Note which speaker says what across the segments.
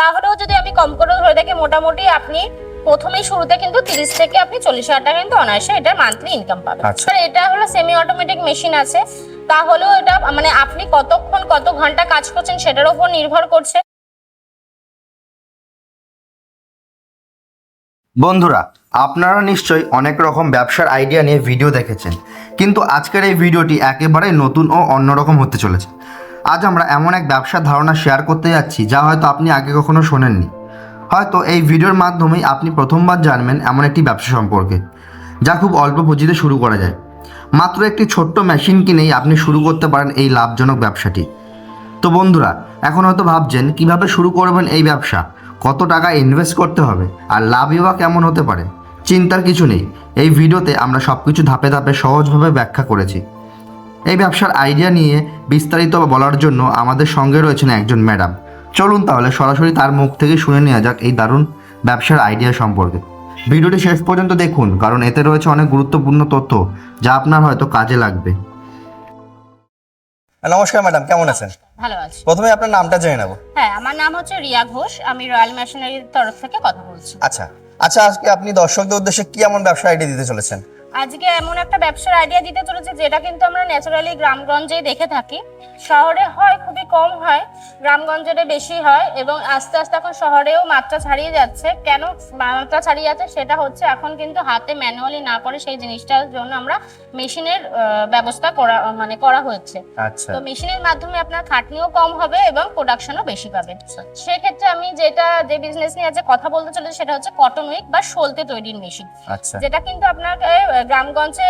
Speaker 1: তাহলেও যদি আমি কম করে ধরে দেখি মোটামুটি আপনি প্রথমেই শুরুতে কিন্তু তিরিশ থেকে আপনি চল্লিশ হাজার টাকা কিন্তু অনায়াসে এটা মান্থলি ইনকাম পাবেন।
Speaker 2: আচ্ছা।
Speaker 1: এটা হলো সেমি অটোমেটিক মেশিন আছে। তাহলেও এটা মানে আপনি কতক্ষণ কত ঘণ্টা কাজ করছেন সেটার উপর নির্ভর করছে।
Speaker 2: বন্ধুরা আপনারা নিশ্চয়ই অনেক রকম ব্যবসার আইডিয়া নিয়ে ভিডিও দেখেছেন। কিন্তু আজকের এই ভিডিওটি একেবারে নতুন ও অন্যরকম হতে চলেছে। আজ আমরা এমন এক ব্যবসার ধারণা শেয়ার করতে যাচ্ছি, যা হয়তো আপনি আগে কখনো শোনেননি। হয়তো এই ভিডিওর মাধ্যমেই আপনি প্রথমবার জানবেন এমন একটি ব্যবসা সম্পর্কে, যা খুব অল্প পুঁজিতে শুরু করা যায়। মাত্র একটি ছোট্ট মেশিন কিনেই আপনি শুরু করতে পারেন এই লাভজনক ব্যবসাটি। তো বন্ধুরা, এখন হয়তো ভাবছেন, কীভাবে শুরু করবেন এই ব্যবসা? কত টাকা ইনভেস্ট করতে হবে? আর লাভই বা কেমন হতে পারে? চিন্তার কিছু নেই। এই ভিডিওতে আমরা সব কিছু ধাপে ধাপে সহজভাবে ব্যাখ্যা করেছি। এই ব্যবসার আইডিয়া নিয়ে বিস্তারিত বলার জন্য আমাদের সঙ্গে রয়েছেন একজন ম্যাডাম চলুন তাহলে সরাসরি তার মুখ থেকে শুনে নেওয়া যাক এই দারুণ ব্যবসার আইডিয়া সম্পর্কে। ভিডিওটি শেষ পর্যন্ত দেখুন কারণ এতে রয়েছে অনেক গুরুত্বপূর্ণ তথ্য যা আপনার হয়তো কাজে লাগবে। নমস্কার ম্যাডাম কেমন আছেন?
Speaker 1: ভালো আছে।
Speaker 2: প্রথমে আপনার নামটা জেনে নেব।
Speaker 1: হ্যাঁ আমার নাম হচ্ছে রিয়া ঘোষ আমি রয়্যাল মেশিনারির তরফ থেকে কথা বলছি।
Speaker 2: আচ্ছা আচ্ছা আজকে আপনি দর্শকদের উদ্দেশ্যে কি এমন ব্যবসা আইডিয়া দিতে চলেছেন?
Speaker 1: আজকে এমন একটা ব্যবসার আইডিয়া দিতে চলেছে, যেটা কিন্তু আমরা ন্যাচারালি গ্রামগঞ্জে দেখে থাকি। শহরে হয় খুবই কম হয় গ্রামগঞ্জে বেশি হয় এবং আস্তে আস্তে এখন শহরেও মাত্রা ছাড়িয়ে যাচ্ছে। কেন মাত্রা ছাড়িয়ে যাচ্ছে সেটা হচ্ছে এখন কিন্তু হাতে ম্যানুয়ালি না করে সেই জিনিসটার জন্য আমরা মেশিনের ব্যবস্থা করা মানে করা হচ্ছে
Speaker 2: আচ্ছা।
Speaker 1: তো মেশিনের মাধ্যমে আপনার খাটনিও কম হবে এবং প্রোডাকশনও বেশি পাবেন। সেক্ষেত্রে আমি যেটা যে বিজনেস নিয়ে আজকে কথা বলতে চলেছি সেটা হচ্ছে কটন উইক বা সলতে তৈরির মেশিন
Speaker 2: আচ্ছা।
Speaker 1: যেটা কিন্তু আপনাকে গ্রামগঞ্জে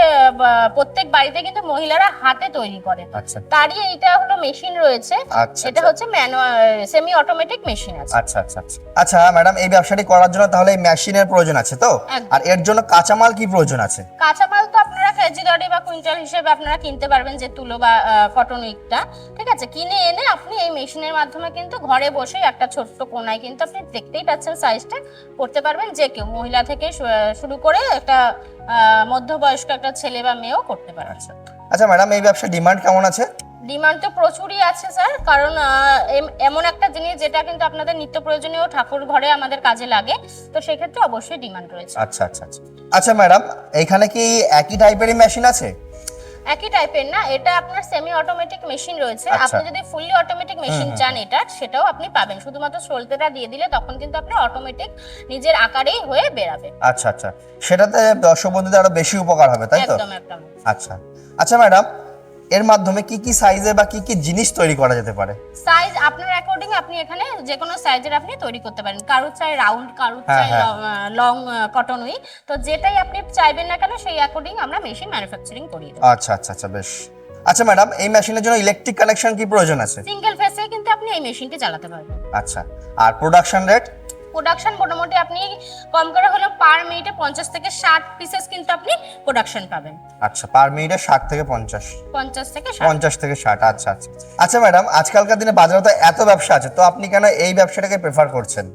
Speaker 1: প্রত্যেক বাড়িতে কিন্তু মহিলারা হাতে তৈরি করেন
Speaker 2: আচ্ছা।
Speaker 1: তারই এইটা হলো মেশিন রয়েছে।
Speaker 2: আচ্ছা
Speaker 1: এটা হচ্ছে ম্যানুয়াল সেমি অটোমেটিক মেশিন আছে।
Speaker 2: আচ্ছা আচ্ছা আচ্ছা। আচ্ছা ম্যাডাম এই ব্যবসাটি করার জন্য তাহলে এই মেশিনের প্রয়োজন আছে তো। আর এর জন্য কাঁচামাল কি প্রয়োজন আছে?
Speaker 1: কাঁচামাল তো আপনারা কেজি দরে বা কুইন্টাল হিসেবে আপনারা কিনতে পারবেন যে তুলো বা কটন উইকটা ঠিক আছে? কিনে এনে আপনি এই মেশিনের মাধ্যমে কিন্তু ঘরে বসে একটা ছোট্ট কোনায় কিন্তু আপনি দেখতেই পাচ্ছেন সাইজটা করতে পারবেন যে কেউ মহিলা থেকে শুরু করে একটা মধ্যবয়স্ক একটা ছেলে বা মেয়েও করতে পারে
Speaker 2: আচ্ছা আচ্ছা। ম্যাডাম এই ব্যবসার ডিমান্ড কেমন আছে?
Speaker 1: ডিমান্ড তো প্রচুরই আছে স্যার। কারণ এমন একটা জিনিস যেটা কিন্তু আপনাদের নিত্য প্রয়োজনীয় ঠাকুর ঘরে আমাদের কাজে লাগে তো সেক্ষেত্রে অবশ্যই ডিমান্ড রয়েছে।
Speaker 2: আচ্ছা আচ্ছা আচ্ছা। আচ্ছা ম্যাডাম এখানে কি একই টাইপেরই মেশিন আছে?
Speaker 1: একই টাইপের না এটা আপনার সেমি অটোমেটিক মেশিন রয়েছে।
Speaker 2: আচ্ছা।
Speaker 1: আপনি যদি ফুললি অটোমেটিক মেশিন চান এটা সেটাও আপনি পাবেন। শুধুমাত্র সলতেটা দিয়ে দিলে তখন কিন্তু আপনার অটোমেটিক নিজের আকারেই হয়ে বেরাবে।
Speaker 2: আচ্ছা আচ্ছা। সেটাতে দর্শক বন্ধুদের আরও বেশি উপকার হবে তাই তো?
Speaker 1: একদম একদম।
Speaker 2: আচ্ছা। আচ্ছা ম্যাডাম এর মাধ্যমে কি কি সাইজে বা কি কি জিনিস তৈরি করা যেতে পারে?
Speaker 1: সাইজ আপনার অ্যাকর্ডিং আপনি এখানে যে কোনো সাইজের আপনি তৈরি করতে পারেন। কারোর চাই রাউন্ড কারোর
Speaker 2: হ্যাঁ,
Speaker 1: চাই। লং কটন উই তো যেটাই আপনি চাইবেন না কেন সেই অ্যাকর্ডিং আমরা মেশিন ম্যানুফ্যাকচারিং করি
Speaker 2: আচ্ছা আচ্ছা আচ্ছা বেশ। আচ্ছা ম্যাডাম এই মেশিনের জন্য ইলেকট্রিক কানেকশন কি প্রয়োজন আছে?
Speaker 1: সিঙ্গেল ফেসে কিন্তু আপনি এই মেশিনটি চালাতে পারবেন।
Speaker 2: আচ্ছা আর প্রোডাকশন রেট
Speaker 1: প্রোডাকশন মোটামুটি আপনি কম করে হলো পার মিনিটে পঞ্চাশ থেকে ষাট পিসেস কিন্তু আপনি প্রোডাকশন পাবেন।
Speaker 2: আচ্ছা পার মিনিটে ষাট থেকে পঞ্চাশ।
Speaker 1: পঞ্চাশ থেকে
Speaker 2: পঞ্চাশ থেকে ষাট আচ্ছা আচ্ছা। আচ্ছা ম্যাডাম আজকালকার দিনে বাজারে তো এত ব্যবসা আছে তো আপনি কেন এই ব্যবসাটাকে প্রেফার করছেন?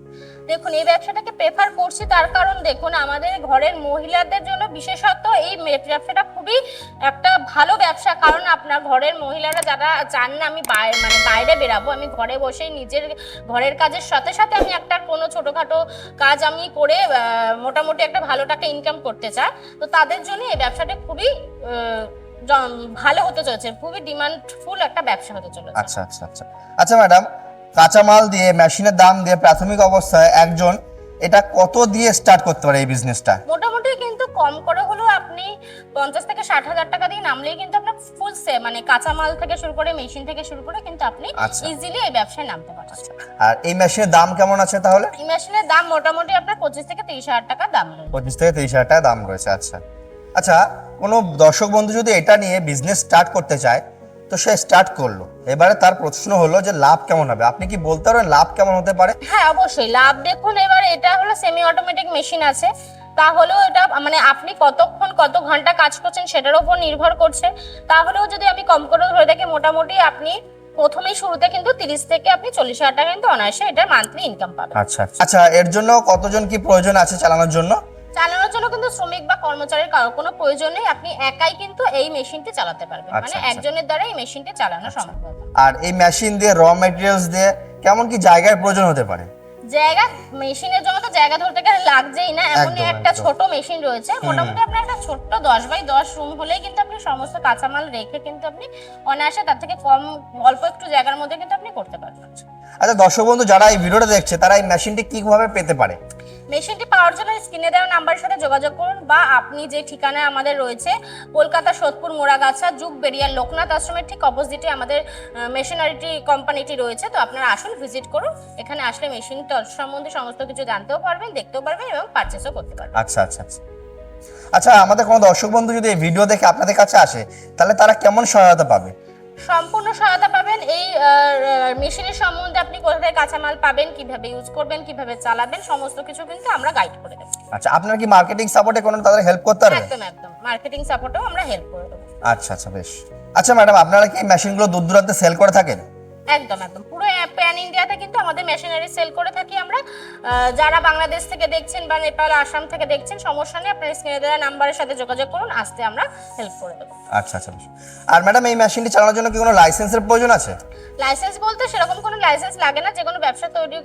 Speaker 1: দেখুন, এই ব্যবসাটাকে প্রেফার করছি তার কারণ দেখুন, আমাদের ঘরের মহিলাদের জন্য বিশেষত এই ব্যবসাটা খুবই একটা ভালো ব্যবসা। কারণ আপনার ঘরের মহিলারা যারা চান না, আমি বাইরে মানে বাইরে বেরাবো, আমি ঘরে বসেই নিজের ঘরের কাজের সাথে সাথে আমি একটা কোনো ছোটোখাটো কাজ আমি করে মোটামুটি একটা ভালো টাকা ইনকাম করতে চাই। তো তাদের জন্য এই ব্যবসাটা খুবই ভালো হতে চলেছে, খুবই ডিমান্ডফুল একটা ব্যবসা হতে চলেছে।
Speaker 2: আচ্ছা আচ্ছা আচ্ছা। আচ্ছা ম্যাডাম কাঁচামাল দিয়ে মেশিনের দাম দিয়ে প্রাথমিক অবস্থায় একজন এটা কত দিয়ে স্টার্ট করতে পারে এই বিজনেসটা
Speaker 1: মোটামুটি কিন্তু কম করে হলেও আপনি পঞ্চাশ থেকে ষাট হাজার টাকা দিয়ে নামলেই কিন্তু আপনার ফুল সে মানে কাঁচামাল থেকে শুরু করে মেশিন থেকে শুরু করে কিন্তু আপনি
Speaker 2: আচ্ছা।
Speaker 1: ইজিলি এই ব্যবসায় নামতে পারছেন।
Speaker 2: আর এই মেশিনের দাম কেমন আছে তাহলে?
Speaker 1: এই মেশিনের দাম মোটামুটি আপনার পঁচিশ থেকে তিরিশ হাজার টাকা দাম রয়েছে।
Speaker 2: পঁচিশ থেকে তিরিশ হাজার টাকা দাম রয়েছে আচ্ছা। আচ্ছা কোনো দর্শক বন্ধু যদি এটা নিয়ে বিজনেস স্টার্ট করতে চায় তো সে স্টার্ট করল। এবারে তার প্রশ্ন হলো যে লাভ কেমন হবে? আপনি কি বলতে পারবেন লাভ কেমন হতে পারে?
Speaker 1: হ্যাঁ অবশ্যই। লাভ দেখুন এবার এটা হলো সেমি অটোমেটিক মেশিন আছে। তাহলেও এটা মানে আপনি কতক্ষণ কত ঘণ্টা কাজ করছেন সেটার উপর নির্ভর করছে। তাহলেও যদি আমি কম করে ধরে দেখি মোটামুটি আপনি প্রথমেই শুরুতে কিন্তু তিরিশ থেকে আপনি চল্লিশ হাজার টাকা কিন্তু অনায়াসে এটা মান্থলি ইনকাম পাবেন।
Speaker 2: আচ্ছা আচ্ছা এর জন্য কতজন কি প্রয়োজন আছে চালানোর জন্য?
Speaker 1: চালানোর জন্য কিন্তু শ্রমিক বা কর্মচারীর কারও কোনো প্রয়োজন নেই। আপনি একাই কিন্তু এই মেশিনটি চালাতে পারবেন।
Speaker 2: আচ্ছা,
Speaker 1: মানে
Speaker 2: আচ্ছা।
Speaker 1: একজনের দ্বারা এই মেশিনটি চালানো সম্ভব।
Speaker 2: আর এই মেশিন দিয়ে র মেটেরিয়ালস দিয়ে কেমন কি জায়গার প্রয়োজন হতে পারে?
Speaker 1: জায়গা মেশিনের জন্য তো জায়গা ধরতে গেলে লাগছেই না। এমনই একটা ছোট মেশিন রয়েছে। মোটামুটি আপনার একটা ছোট্ট দশ বাই দশ রুম হলেই কিন্তু আপনি সমস্ত কাঁচামাল রেখে কিন্তু আপনি অনায়াসে তার থেকে কম অল্প একটু জায়গার মধ্যে কিন্তু আপনি করতে পারবেন।
Speaker 2: আচ্ছা দর্শক বন্ধু যারা এই ভিডিওটা দেখছে তারা এই মেশিনটি কীভাবে পেতে পারে?
Speaker 1: মেশিনটি পাওয়ার জন্য স্ক্রিনে দেওয়া নাম্বারের সাথে যোগাযোগ করুন বা আপনি যে ঠিকানায় আমাদের রয়েছে, কলকাতা, সোদপুর, মোড়াগাছা যুগ বেরিয়ার লোকনাথ আশ্রমের ঠিক অপোজিটে আমাদের মেশিনারিটি কোম্পানিটি রয়েছে। তো আপনারা আসুন ভিজিট করুন। এখানে আসলে মেশিন সম্বন্ধে সমস্ত কিছু জানতেও পারবেন, দেখতেও পারবেন এবং পারচেসও করতে পারবেন।
Speaker 2: আচ্ছা আচ্ছা আচ্ছা। আচ্ছা আমাদের কোনো দর্শক বন্ধু যদি এই ভিডিও দেখে আপনাদের কাছে আসে, তাহলে তারা কেমন সহায়তা পাবে?
Speaker 1: সম্পূর্ণ সহায়তা পাবেন। এই মেশিনের সম্বন্ধে আপনি কোথায় কাঁচামাল পাবেন কীভাবে ইউজ করবেন কীভাবে চালাবেন সমস্ত কিছু কিন্তু আমরা গাইড করে দেব।
Speaker 2: আচ্ছা আপনারা কি মার্কেটিং সাপোর্টে কোনো তাদের হেল্প করতে পারবেন
Speaker 1: একদম একদম। মার্কেটিং সাপোর্টেও আমরা হেল্প করে দেবো।
Speaker 2: আচ্ছা আচ্ছা বেশ। আচ্ছা ম্যাডাম আপনারা কি মেশিনগুলো দূর দূরান্তে সেল করে থাকেন?
Speaker 1: একদম একদম। পুরো প্যান ইন্ডিয়াতে কিন্তু আমাদের মেশিনারি সেল করে থাকি আমরা। যারা বাংলাদেশ থেকে দেখছেন বা নেপাল আসাম থেকে দেখছেন সমস্যা নেই আপনার স্ক্রিনে দেওয়া নাম্বারের সাথে যোগাযোগ করুন আসতে আমরা হেল্প করে দেবো।
Speaker 2: আচ্ছা আচ্ছা আর ম্যাডাম এই মেশিনটি চালানোর জন্য কি কোনো লাইসেন্সের প্রয়োজন আছে?
Speaker 1: লাইসেন্স বলতে সেরকম কোনো লাইসেন্স লাগে না যে কোনো ব্যবসা তৈরি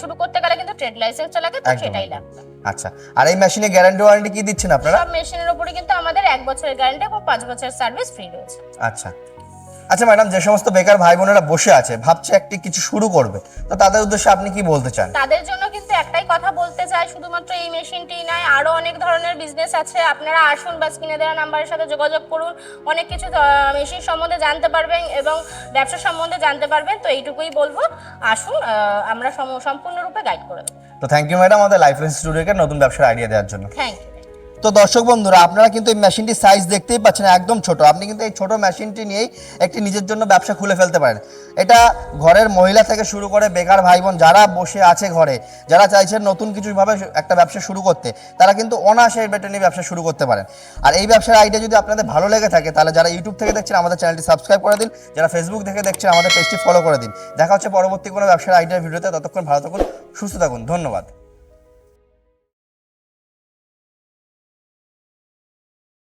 Speaker 1: শুরু করতে গেলে কিন্তু ট্রেড লাইসেন্সটা লাগে তো সেটাই। লাগবে।
Speaker 2: আচ্ছা আর এই মেশিনে গ্যারান্টি ওয়ারেন্টি কি দিচ্ছেন আপনারা?
Speaker 1: সব মেশিনের উপরে কিন্তু আমাদের এক বছরের গ্যারান্টি এবং পাঁচ বছরের সার্ভিস ফ্রি রয়েছে।
Speaker 2: আচ্ছা আচ্ছা ম্যাডাম যে সমস্ত বেকার ভাই বোনেরা বসে আছে ভাবছে একটি কিছু শুরু করবে তো তাদের উদ্দেশ্যে আপনি কি বলতে চান?
Speaker 1: তাদের জন্য কিন্তু একটাই কথা বলতে চাই শুধুমাত্র এই মেশিনটি নয় আরও অনেক ধরনের বিজনেস আছে। আপনারা আসুন বা স্ক্রিনে দেওয়া নাম্বারের সাথে যোগাযোগ করুন অনেক কিছু মেশিন সম্বন্ধে জানতে পারবেন এবং ব্যবসা সম্বন্ধে জানতে পারবেন তো এইটুকুই বলব। আসুন আমরা সম্পূর্ণরূপে গাইড করে দেবো।
Speaker 2: তো থ্যাংক ইউ ম্যাডাম আমাদের লাইফ স্টুডিওকে নতুন ব্যবসার আইডিয়া দেওয়ার জন্য।
Speaker 1: থ্যাংক ইউ
Speaker 2: তো দর্শক বন্ধুরা, আপনারা কিন্তু এই মেশিনটি সাইজ দেখতেই পাচ্ছেন, একদম ছোট। আপনি কিন্তু এই ছোট মেশিনটি নিয়েই একটি নিজের জন্য ব্যবসা খুলে ফেলতে পারেন। এটা ঘরের মহিলা থেকে শুরু করে বেকার ভাই বোন যারা বসে আছে ঘরে, যারা চাইছেন নতুন কিছুভাবে একটা ব্যবসা শুরু করতে, তারা কিন্তু অনায়াসে বেটে নিয়ে ব্যবসা শুরু করতে পারেন। আর এই ব্যবসার আইডিয়া যদি আপনাদের ভালো লেগে থাকে, তাহলে যারা ইউটিউব থেকে দেখছেন, আমাদের চ্যানেলটি সাবস্ক্রাইব করে দিন। যারা ফেসবুক থেকে দেখছেন, আমাদের পেজটি ফলো করে দিন। দেখা হচ্ছে পরবর্তী কোনো ব্যবসার আইডিয়ার ভিডিওতে ততক্ষণ ভালো থাকুন, সুস্থ থাকুন। ধন্যবাদ।